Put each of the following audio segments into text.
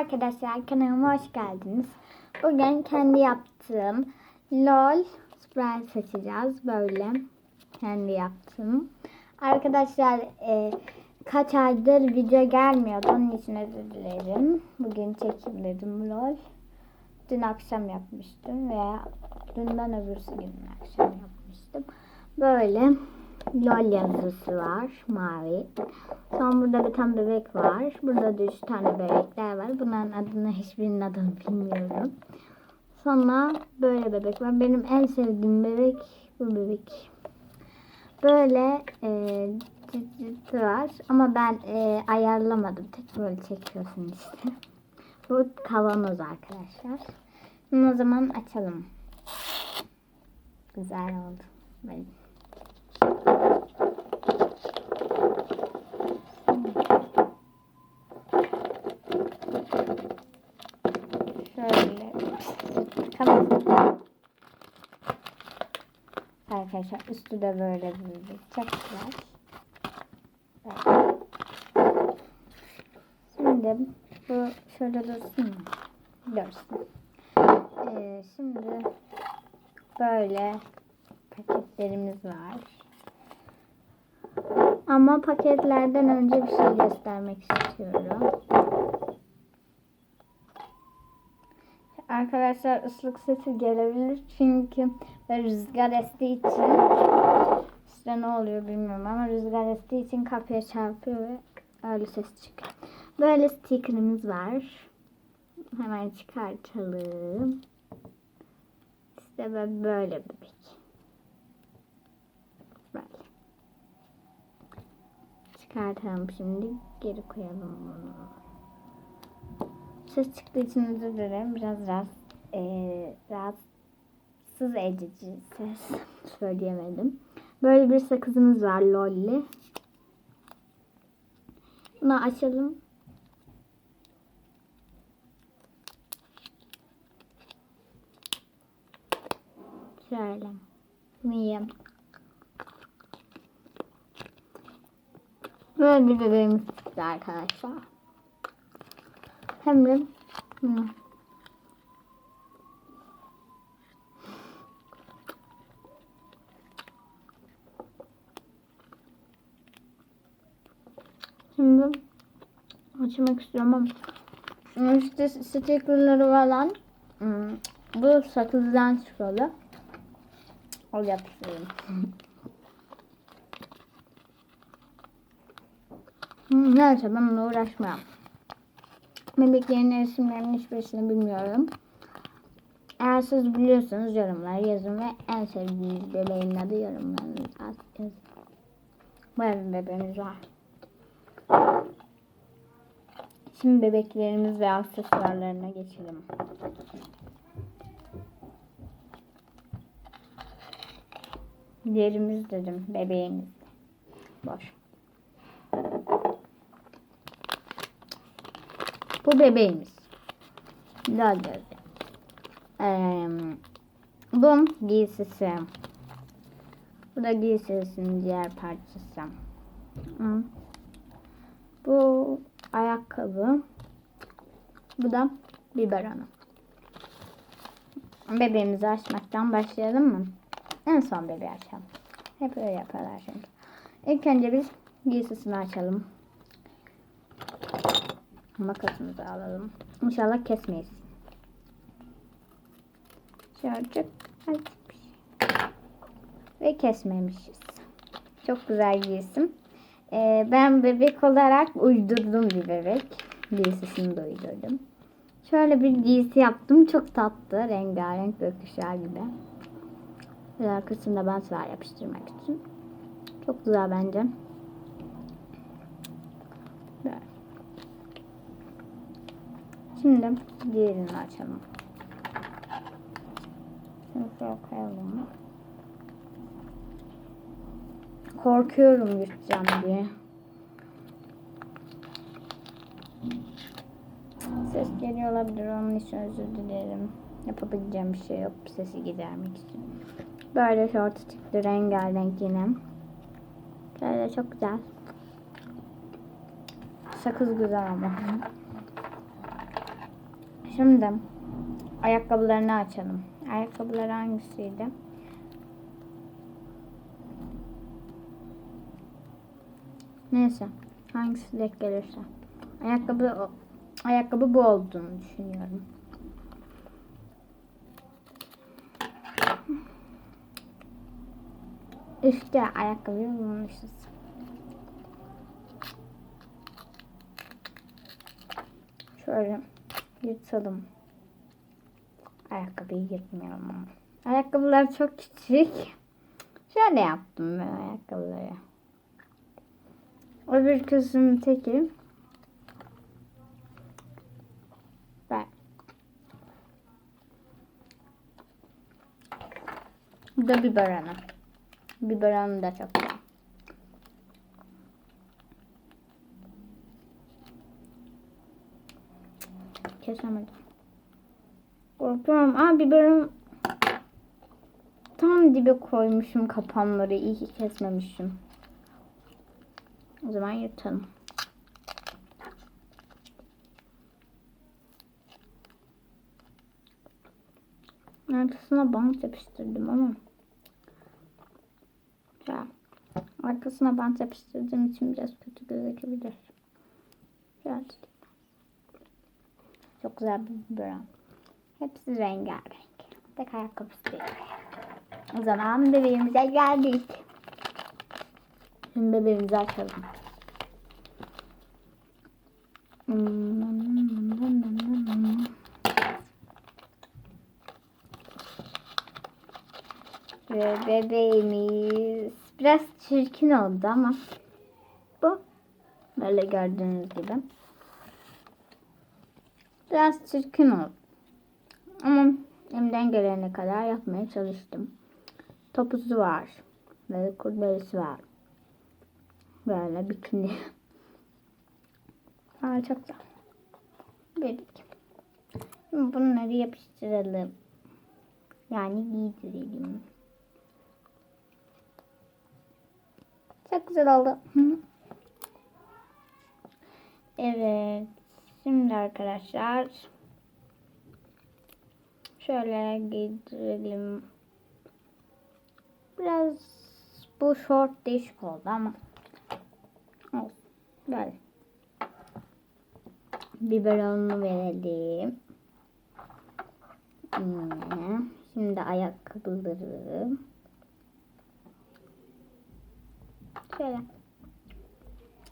arkadaşlar kanalıma hoş geldiniz. Bugün kendi yaptığım LOL sprite seçeceğiz. Böyle kendi yaptım. Arkadaşlar e, kaç aydır video gelmiyordu. Onun için özür dilerim. Bugün çekimledim LOL. Dün akşam yapmıştım veya dünden öbürsü gün akşam yapmıştım. Böyle LOL yazısı var mavi. Sonra burada bir tane bebek var. Burada da üç tane bebekler var. Bunların adını hiçbirinin adını bilmiyorum. Sonra böyle bebek var. Benim en sevdiğim bebek bu bebek. Böyle e, ciciti var ama ben e, ayarlamadım. Tek böyle çekiyorsun işte. Bu kavanoz arkadaşlar. Şimdi o zaman açalım. Güzel oldu. Böyle. Şöyle. Tamam. Arkadaşlar üstü de böyle. Evet. Şimdi bu şöyle dursun mu? Dursun. Ee, şimdi böyle paketlerimiz var. Ama paketlerden önce bir şey göstermek istiyorum. Arkadaşlar ıslık sesi gelebilir çünkü böyle rüzgar estiği için işte ne oluyor bilmiyorum ama rüzgar estiği için kapıya çarpıyor ve öyle ses çıkıyor. Böyle sticker'ımız var. Hemen çıkartalım. İşte böyle, bebek. Böyle. Çıkartalım şimdi. Geri koyalım bunu. Ses çıktığı için özür dilerim. Biraz rahatsız, e, rahatsız edici ses söyleyemedim. Böyle bir sakızımız var lolli. Bunu açalım. Şöyle. Yiyeyim. Böyle bir bebeğimiz çıktı arkadaşlar. Hem de Şimdi açmak istiyorum ama işte stickerları falan bu sakızdan çıkalı. O yapıştırayım. Hmm, Neyse ben onunla uğraşmayayım. Bebeklerin isimlerinin hiçbirisini bilmiyorum. Eğer siz biliyorsanız yorumlar yazın ve en sevdiğiniz bebeğin adı yorumlarınızı yazın. Böyle bir bebeğimiz var. Şimdi bebeklerimiz ve aksesuarlarına geçelim. Yerimiz dedim bebeğimiz. Boş. Bu bebeğimiz. Gözü. Ee, bu giysisi. Bu da giysisinin diğer parçası. Hı. Bu ayakkabı. Bu da biberonu. Bebeğimizi açmaktan başlayalım mı? En son bebeği açalım. Hep öyle yaparlar çünkü. İlk önce biz giysisini açalım. Makasımızı alalım. İnşallah kesmeyiz. Şöyle. Ve kesmemişiz. Çok güzel giysim. Ee, ben bebek olarak uydurdum bir bebek. Giysisini de uydurdum. Şöyle bir giysi yaptım. Çok tatlı. Rengarenk gökkuşağı gibi. Güzel kısımda bantlar yapıştırmak için. Çok güzel bence. Böyle. Şimdi diğerini açalım. Şöyle koyalım. Korkuyorum yutacağım diye. Ses geliyor olabilir. Onun için özür dilerim. Yapabileceğim bir şey yok. Sesi gidermek için. Böyle şort çıktı. Rengarenk yine. Böyle çok güzel. Sakız güzel ama. Şimdi ayakkabılarını açalım. Ayakkabıları hangisiydi? Neyse. Hangisi denk gelirse. Ayakkabı ayakkabı bu olduğunu düşünüyorum. İşte ayakkabıyı bulmuşuz. Şöyle yırtalım. Ayakkabıyı yırtmayalım ama. Ayakkabılar çok küçük. Şöyle yaptım ben ayakkabıları. Öbür kısım teki. Ben. Bu da biberonu. Biberonu da çok güzel. Kesemedim. Korkuyorum. Aa biberon tam dibe koymuşum kapanları. İyi ki kesmemişim. O zaman yırtalım. Arkasına bant yapıştırdım ama. Ya. Arkasına bant yapıştırdığım için biraz kötü gözükebilir. Biraz. Çok güzel bir biberon. Hepsi rengarenk. Tek ayakkabısı değil. O zaman bebeğimize geldik. Şimdi bebeğimizi açalım. Ve bebeğimiz biraz çirkin oldu ama bu böyle gördüğünüz gibi biraz çirkin oldu. Ama elimden gelene kadar yapmaya çalıştım. Topuzu var. Böyle kurdelesi var. Böyle bikini. Aa çok. Bebek. Şimdi bunları yapıştıralım. Yani giydirelim. Çok güzel oldu. Evet. Şimdi arkadaşlar şöyle giydirelim. Biraz bu short değişik oldu ama. Böyle. Biberonunu verelim. Şimdi ayakkabıları. Şöyle.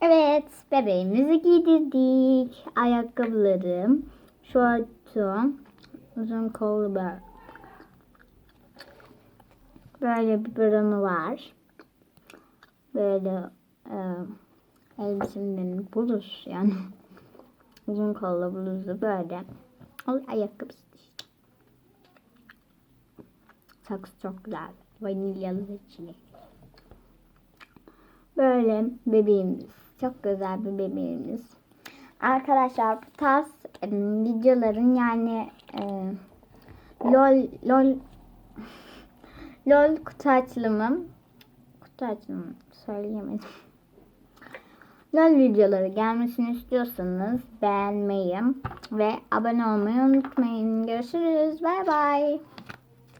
Evet, bebeğimizi giydirdik. Ayakkabıları, şortu, uzun kollu böyle. Böyle bir biberonu var. Böyle e, elbisenin bluz yani. Uzun kollu bluzu böyle. O ayakkabısı işte. Saksı çok güzel. Vanilyalı ve. Böyle bebeğimiz. Çok güzel bir bebeğimiz. Arkadaşlar bu tarz videoların yani e, lol lol lol kutu açılımı kutu açılımı söyleyemedim. LOL videoları gelmesini istiyorsanız beğenmeyi ve abone olmayı unutmayın. Görüşürüz. Bay bay.